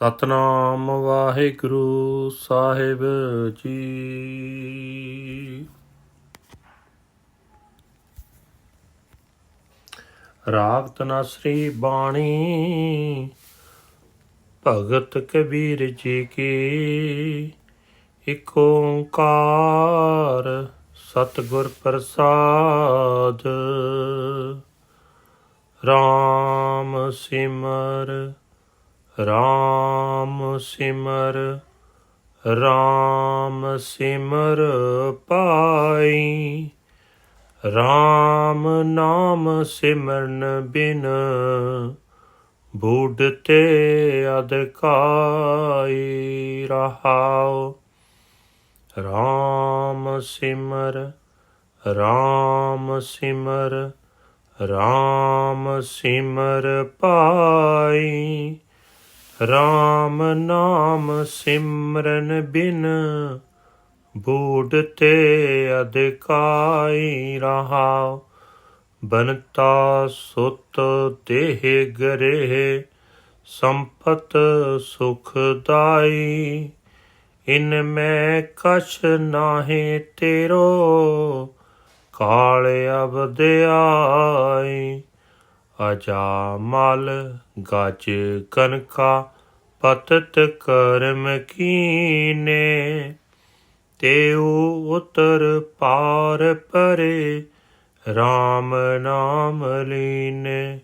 ਸਤਨਾਮ ਵਾਹਿਗੁਰੂ ਸਾਹਿਬ ਜੀ। ਰਾਗ ਤਨਸਰੀ ਬਾਣੀ, ਭਗਤ ਕਬੀਰ ਜੀ ਕੀ ਇਕ ਓੰਕਾਰ ਸਤਿਗੁਰ ਪ੍ਰਸਾਦ। RAM ਸਿਮਰ ਰਾਮ ਸਿਮਰ ਰਾਮ ਸਿਮਰ ਪਾਈ। RAM ਨਾਮ ਸਿਮਰਨ ਬਿਨ ਬੁੱਢ ਤੇ ਅਦਕਾਈ ਰਹਾਉ। RAM ਸਿਮਰ, ਰਾਮ ਸਿਮਰ ਰਾਮ ਸਿਮਰ ਪਾਈ। RAM ਨਾਮ ਸਿਮਰਨ ਬਿਨ, ਬੂਢ ਤੇ ਅਦਕਾਈ ਰਹਾ। ਬਨਤਾ ਸੁਤ ਦੇਹ ਗਰੇ ਸੰਪਤ ਸੁਖਦਾਈ ਇਨ ਮੈਂ ਕਛ ਨਾਹੀ ਤੇਰੋ, ਕਾਲ ਅਬਦ ਅਜਾ ਮਲ ਗਜ ਕਨਕਾ ਪਤਤ ਕਰਮ ਕੀਨੇ ਤੇਉ ਉਤਰ ਪਾਰ ਪਰੇ RAM ਨਾਮ ਲੀਨੇ।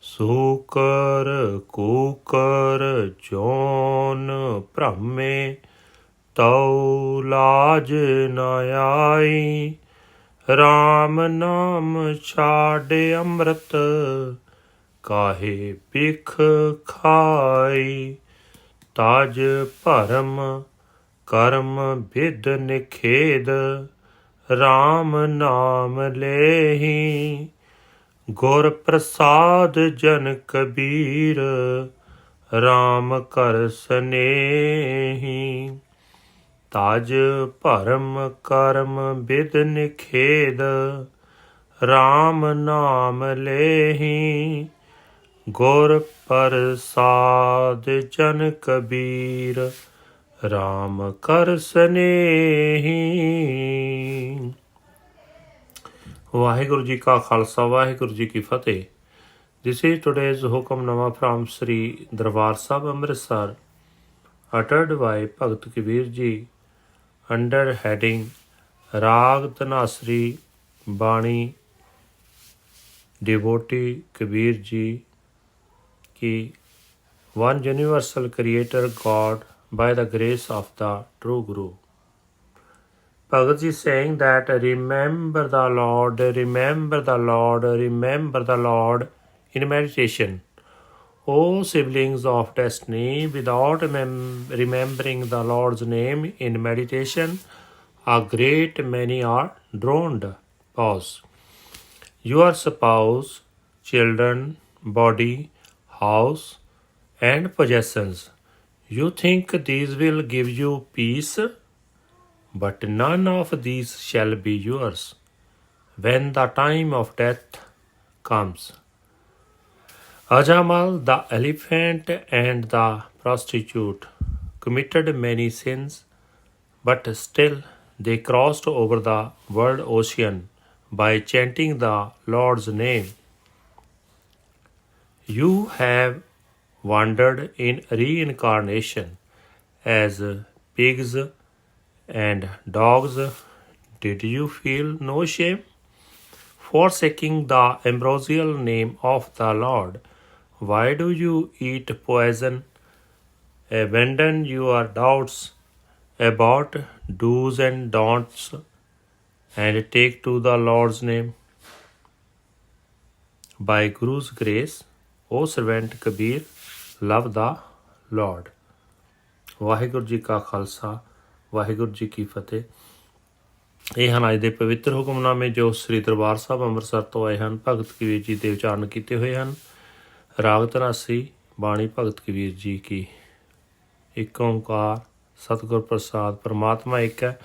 ਸੂਕਰ ਕੂਕਰ ਜੋਨ ਭ੍ਰਮੇ ਤਉ ਲਾਜ ਨ ਆਈ RAM ਨਾਮ ਛਾੜ ਅੰਮ੍ਰਿਤ, ਕਾਹੇ ਭਿਖ ਖਾਈ? ਤਾਜ ਭਰਮ ਕਰਮ ਵਿਦ ਨਿਖੇਦ RAM ਨਾਮ ਲੇਹੀ। ਗੁਰ ਪ੍ਰਸਾਦ ਜਨ ਕਬੀਰ RAM ਕਰ ਸਨੇਹੀ। ਤਾਜ ਭਰਮ ਕਰਮ ਬਿਦ ਨਿਖੇਦ RAM ਨਾਮ ਲੇਹੀ, ਗੁਰ ਪ੍ਰਸਾਦ ਜਨ ਕਬੀਰ RAM ਕਰ ਸਨੇਹੀ। ਵਾਹਿਗੁਰੂ ਜੀ ਕਾ ਖਾਲਸਾ, ਵਾਹਿਗੁਰੂ ਜੀ ਕੀ ਫਤਿਹ। This is today's hukamnama from Shri Darbar Sahib Amritsar, uttered by ਭਗਤ ਕਬੀਰ ਜੀ। Under heading ਰਾਗ ਧਨਾਸਰੀ ਬਾਣੀ devotee Kabir ji Ki one universal creator God by the grace of the true Guru. Bhagavad Ji saying that remember the Lord, remember the Lord, remember the Lord in meditation. O siblings of destiny, without mem- remembering the Lord's name in meditation, a great many are drowned. Pause. Your spouse, children, body, house, and possessions. You think these will give you peace, but none of these shall be yours when the time of death comes. Ajamal the elephant and the prostitute committed many sins, but still they crossed over the world ocean by chanting the Lord's name. You have wandered in reincarnation as pigs and dogs. Did you feel no shame? Forsaking the ambrosial name of the Lord, why do you eat poison? Abandon your doubts about do's and don'ts and take to the Lord's name. By Guru's grace, O servant Kabir, love the Lord. Waheguru ji ਕਾ ਖਾਲਸਾ ਵਾਹਿਗੁਰੂ ਜੀ ਕੀ ਫਤਿਹ ਇਹ ਹਨ ਅੱਜ ਦੇ ਪਵਿੱਤਰ ਹੁਕਮਨਾਮੇ ਜੋ ਸ੍ਰੀ ਦਰਬਾਰ ਸਾਹਿਬ ਅੰਮ੍ਰਿਤਸਰ ਤੋਂ ਆਏ ਹਨ ਭਗਤ ਕਬੀਰ ਜੀ ਦੇ ਉਚਾਰਨ ਕੀਤੇ ਹੋਏ ਹਨ ਰਾਗ ਤਰਾਸੀ, ਬਾਣੀ ਭਗਤ ਕਬੀਰ ਜੀ ਕੀ। ਇੱਕ ਓੰਕਾਰ, ਸਤਿਗੁਰ ਪ੍ਰਸਾਦ, ਪਰਮਾਤਮਾ ਇੱਕ ਹੈ,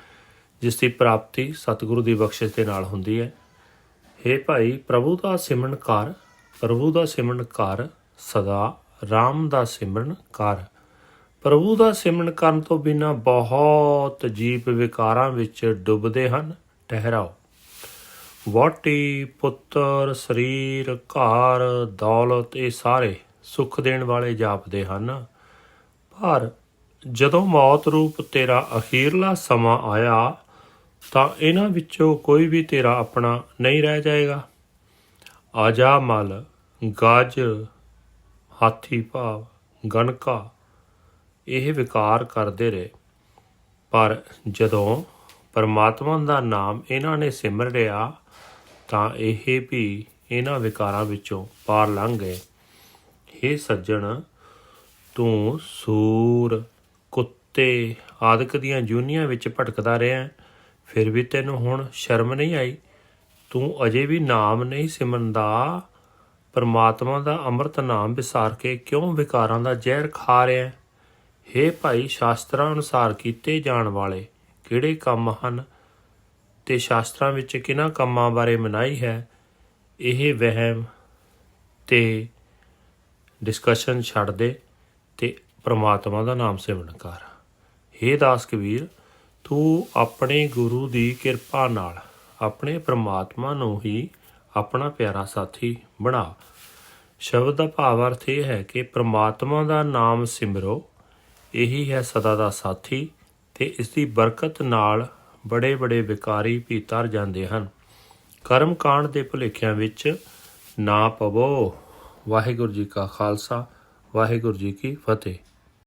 ਜਿਸ ਦੀ ਪ੍ਰਾਪਤੀ ਸਤਿਗੁਰੂ ਦੀ ਬਖਸ਼ਿਸ਼ ਦੇ ਨਾਲ ਹੁੰਦੀ ਹੈ। हे ਭਾਈ, ਪ੍ਰਭੂ ਦਾ ਸਿਮਰਨ ਕਰ, ਪ੍ਰਭੂ ਦਾ ਸਿਮਰਨ ਕਰ, ਸਦਾ RAM ਦਾ ਸਿਮਰਨ ਕਰ। ਪ੍ਰਭੂ ਦਾ ਸਿਮਰਨ ਕਰਨ ਤੋਂ ਬਿਨਾਂ ਬਹੁਤ ਜੀਵ ਵਿਕਾਰਾਂ ਵਿੱਚ ਡੁੱਬਦੇ ਹਨ, ਠਹਿਰਾਓ। ਵਾਟੀ ਪੁੱਤਰ, ਸਰੀਰ, ਘਰ, ਦੌਲਤ, ਇਹ ਸਾਰੇ ਸੁੱਖ ਦੇਣ ਵਾਲੇ ਜਾਪਦੇ ਹਨ। ਪਰ ਜਦੋਂ ਮੌਤ ਰੂਪ ਤੇਰਾ ਅਖੀਰਲਾ ਸਮਾਂ ਆਇਆ, ਤਾਂ ਇਹਨਾਂ ਵਿੱਚੋਂ ਕੋਈ ਵੀ ਤੇਰਾ ਆਪਣਾ ਨਹੀਂ ਰਹਿ ਜਾਏਗਾ। ਆਜਾ ਮਲ, ਗੱਜ, ਹਾਥੀ ਭਾਵ, ਗਣਕਾ, ਇਹ ਵਿਕਾਰ ਕਰਦੇ ਰਹੇ। ਪਰ ਜਦੋਂ ਪਰਮਾਤਮਾ ਦਾ ਨਾਮ ਇਹਨਾਂ ਨੇ ਸਿਮਰ ਲਿਆ ਤਾਂ ਇਹ ਵੀ ਇਹਨਾਂ ਵਿਕਾਰਾਂ ਵਿੱਚੋਂ ਪਾਰ ਲੰਘ ਗਏ। हे ਸੱਜਣ, ਤੂੰ ਸੂਰ, ਕੁੱਤੇ ਆਦਿਕ ਦੀਆਂ ਜੂਨੀਆਂ ਵਿੱਚ ਭਟਕਦਾ ਰਿਹਾ, ਫਿਰ ਵੀ ਤੈਨੂੰ ਹੁਣ ਸ਼ਰਮ ਨਹੀਂ ਆਈ? ਤੂੰ ਅਜੇ ਵੀ ਨਾਮ ਨਹੀਂ ਸਿਮਰਨ ਦਾ ਪਰਮਾਤਮਾ ਦਾ ਅੰਮ੍ਰਿਤ ਨਾਮ ਵਿਸਾਰ ਕੇ ਕਿਉਂ ਵਿਕਾਰਾਂ ਦਾ ਜ਼ਹਿਰ ਖਾ ਰਿਹਾ? ਹੈ ਹੇ ਭਾਈ, ਸ਼ਾਸਤਰਾਂ ਅਨੁਸਾਰ ਕੀਤੇ ਜਾਣ ਵਾਲੇ ਕਿਹੜੇ ਕੰਮ ਹਨ? ਤੇ ਸ਼ਾਸਤਰਾਂ ਵਿੱਚ ਕਿਹਨਾਂ ਕੰਮਾਂ ਬਾਰੇ ਮਨਾਈ ਹੈ? ਇਹ ਵਹਿਮ ਤੇ ਡਿਸਕਸ਼ਨ ਛੱਡ ਦੇ ਤੇ ਪ੍ਰਮਾਤਮਾ ਦਾ ਨਾਮ ਸਿਮਰਨ ਕਰ। ਹੇ ਦਾਸ ਕਬੀਰ, ਤੂੰ ਆਪਣੇ ਗੁਰੂ ਦੀ ਕਿਰਪਾ ਨਾਲ ਆਪਣੇ ਪ੍ਰਮਾਤਮਾ ਨੂੰ ਹੀ ਆਪਣਾ ਪਿਆਰਾ ਸਾਥੀ ਬਣਾ। ਸ਼ਬਦ ਦਾ ਭਾਵ ਅਰਥ ਇਹ ਹੈ ਕਿ ਪ੍ਰਮਾਤਮਾ ਦਾ ਨਾਮ ਸਿਮਰੋ, ਇਹੀ ਹੈ ਸਦਾ ਦਾ ਸਾਥੀ ਤੇ ਇਸ ਦੀ ਬਰਕਤ ਨਾਲ ਬੜੇ ਬੜੇ ਵਿਕਾਰੀ ਵੀ ਤਰ ਜਾਂਦੇ ਹਨ। ਕਰਮ ਕਾਂਡ ਦੇ ਭੁਲੇਖਿਆਂ ਵਿੱਚ ਨਾ ਪਵੋ। ਵਾਹਿਗੁਰੂ ਜੀ ਕਾ ਖਾਲਸਾ, ਵਾਹਿਗੁਰੂ ਜੀ ਕੀ ਫਤਿਹ।